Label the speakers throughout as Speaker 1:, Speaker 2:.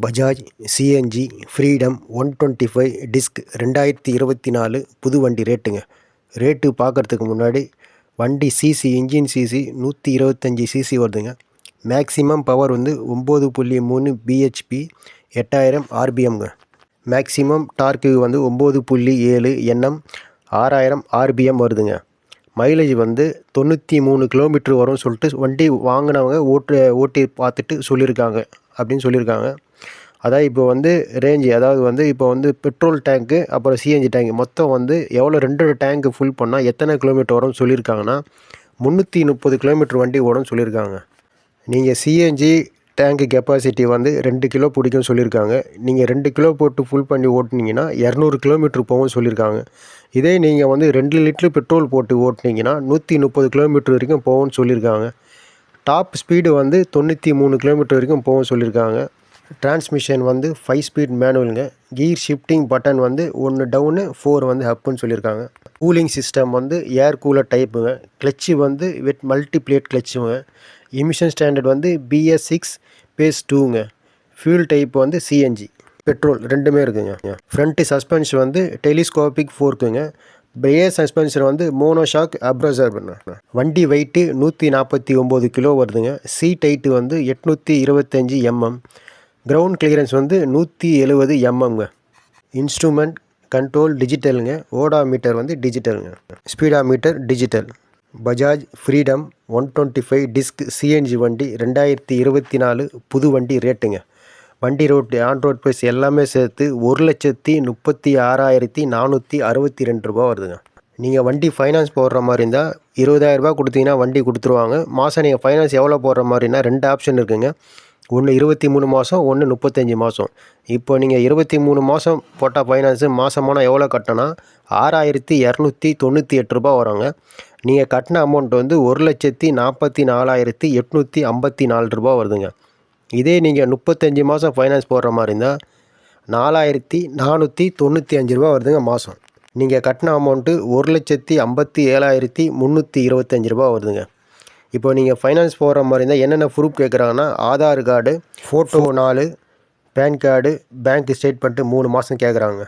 Speaker 1: Bajaj CNG freedom one twenty five disc ரெண்டாயிரத்தி இருபத்தி நாலு புது வண்டி ரேட்டுங்க. ரேட்டு பார்க்குறதுக்கு முன்னாடி வண்டி சிசி இன்ஜின் சிசி நூற்றி இருபத்தஞ்சி சிசி வருதுங்க. மேக்ஸிமம் பவர் வந்து ஒம்பது புள்ளி மூணு பிஹெச்பி எட்டாயிரம் ஆர்பிஎம்ங்க மேக்ஸிமம் டார்க்கு வந்து ஒம்பது புள்ளி ஏழு என்எம் ஆறாயிரம் ஆர்பிஎம் வருதுங்க. மைலேஜ் வந்து தொண்ணூற்றி மூணு கிலோமீட்ரு வரும்னு சொல்லிட்டு வண்டி வாங்கினவங்க ஓட்டு ஓட்டி பார்த்துட்டு சொல்லியிருக்காங்க. அப்படின்னு சொல்லியிருக்காங்க. அதான் இப்போ வந்து ரேஞ்சு அதாவது வந்து இப்போ வந்து பெட்ரோல் டேங்க்கு அப்புறம் சிஎன்ஜி டேங்க் மொத்தம் வந்து எவ்வளோ ரெண்டு டேங்க்கு ஃபுல் பண்ணால் எத்தனை கிலோமீட்டர் வரும்னு சொல்லியிருக்காங்கன்னா முந்நூற்றி முப்பது கிலோமீட்டர் வண்டி ஓடும்னு சொல்லியிருக்காங்க. நீங்கள் சிஎன்ஜி டேங்க்கு கெப்பாசிட்டி வந்து ரெண்டு கிலோ பிடிக்கும்னு சொல்லியிருக்காங்க. நீங்கள் ரெண்டு கிலோ போட்டு ஃபுல் பண்ணி ஓட்டுனீங்கன்னா இரநூறு கிலோமீட்ரு போகும் சொல்லியிருக்காங்க. இதே நீங்கள் வந்து ரெண்டு லிட்டரு பெட்ரோல் போட்டு ஓட்டுனீங்கன்னா நூற்றி முப்பது கிலோமீட்டர் வரைக்கும் போகும்னு சொல்லியிருக்காங்க. டாப் ஸ்பீடு வந்து தொண்ணூற்றி மூணு கிலோமீட்டர் வரைக்கும் போகும் சொல்லியிருக்காங்க. டிரான்ஸ்மிஷன் வந்து ஃபைவ் ஸ்பீட் மேனுவலுங்க கீர் ஷிஃப்டிங் பட்டன் வந்து ஒன்று டவுனு ஃபோர் வந்து அப்புன்னு சொல்லியிருக்காங்க. கூலிங் சிஸ்டம் வந்து ஏர் கூலர் டைப்புங்க கிளச்சு வந்து வித் மல்டிப்ளேட் கிளச்சுங்க எமிஷன் ஸ்டாண்டர்ட் வந்து பிஎஸ் சிக்ஸ் பேஸ் டூங்க. ஃபியூல் டைப் வந்து சிஎன்ஜி பெட்ரோல் ரெண்டுமே இருக்குங்க. ஃப்ரண்ட்டு சஸ்பென்ஷன் வந்து டெலிஸ்கோபிக் ஃபோர்க்குங்க பிரேர் சஸ்பென்ஷன் வந்து மோனோஷாக் அப்ரசர் வண்டி வெயிட்டு நூற்றி நாற்பத்தி ஒம்பது கிலோ வருதுங்க. சீட் ஹைட்டு வந்து எட்நூற்றி இருபத்தஞ்சி எம்எம் கிரவுண்ட் கிளியரன்ஸ் வந்து நூற்றி எழுபது எம்எம்ங்க இன்ஸ்ட்ருமெண்ட் கண்ட்ரோல் டிஜிட்டலுங்க ஓடா மீட்டர் வந்து டிஜிட்டலுங்க speedometer digital Bajaj freedom one twenty five disc CNG வண்டி ரெண்டாயிரத்தி இருபத்தி நாலு புது வண்டி ரேட்டுங்க. வண்டி ரோட் ஆன் ரோட் ப்ரைஸ் எல்லாமே சேர்த்து ஒரு லட்சத்தி முப்பத்தி ஆறாயிரத்தி நானூற்றி அறுபத்தி ரெண்டு ரூபா வருதுங்க. நீங்கள் வண்டி ஃபைனான்ஸ் போடுற மாதிரி இருந்தால் இருபதாயிரரூபா கொடுத்தீங்கன்னா வண்டி கொடுத்துருவாங்க. மாதம் நீங்கள் ஃபைனான்ஸ் எவ்வளோ போடுற மாதிரினா ரெண்டு ஆப்ஷன் இருக்குதுங்க ஒன்று இருபத்தி மூணு மாதம் ஒன்று முப்பத்தஞ்சு மாதம் இப்போ நீங்கள் இருபத்தி மூணு மாதம் போட்டால் ஃபைனான்ஸு மாதமான எவ்வளோ கட்டினா ஆறாயிரத்தி இரநூத்தி தொண்ணூற்றி எட்டு ரூபா வராங்க. நீங்கள் கட்டின அமௌண்ட் வந்து ஒரு லட்சத்தி நாற்பத்தி நாலாயிரத்தி எட்நூற்றி ஐம்பத்தி நாலு ரூபா வருதுங்க. இதே நீங்கள் முப்பத்தஞ்சு மாதம் ஃபைனான்ஸ் போடுற மாதிரி இருந்தால் நாலாயிரத்தி நானூற்றி தொண்ணூற்றி அஞ்சு ரூபா வருதுங்க மாதம் நீங்கள் கட்டின அமௌண்ட்டு ஒரு லட்சத்தி ஐம்பத்தி ஏழாயிரத்தி முந்நூற்றி இருபத்தஞ்சி ரூபா வருதுங்க. இப்போ நீங்கள் ஃபைனான்ஸ் போகிற மாதிரி இருந்தால் என்னென்ன ப்ரூஃப் கேட்குறாங்கன்னா ஆதார் கார்டு ஃபோட்டோ நாலு பேன் கார்டு பேங்க் ஸ்டேட்மெண்ட்டு மூணு மாதம் கேட்குறாங்க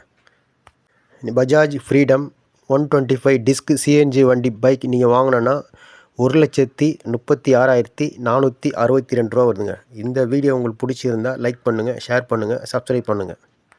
Speaker 1: Bajaj freedom one twenty five disc CNG வண்டி பைக் நீங்கள் வாங்கினோன்னா ஒரு லட்சத்தி முப்பத்தி ஆறாயிரத்தி நானூற்றி அறுபத்தி ரெண்டு ரூபா வருதுங்க. இந்த வீடியோ உங்களுக்கு பிடிச்சிருந்தால் லைக் பண்ணுங்கள் ஷேர் பண்ணுங்கள் சப்ஸ்கிரைப் பண்ணுங்கள்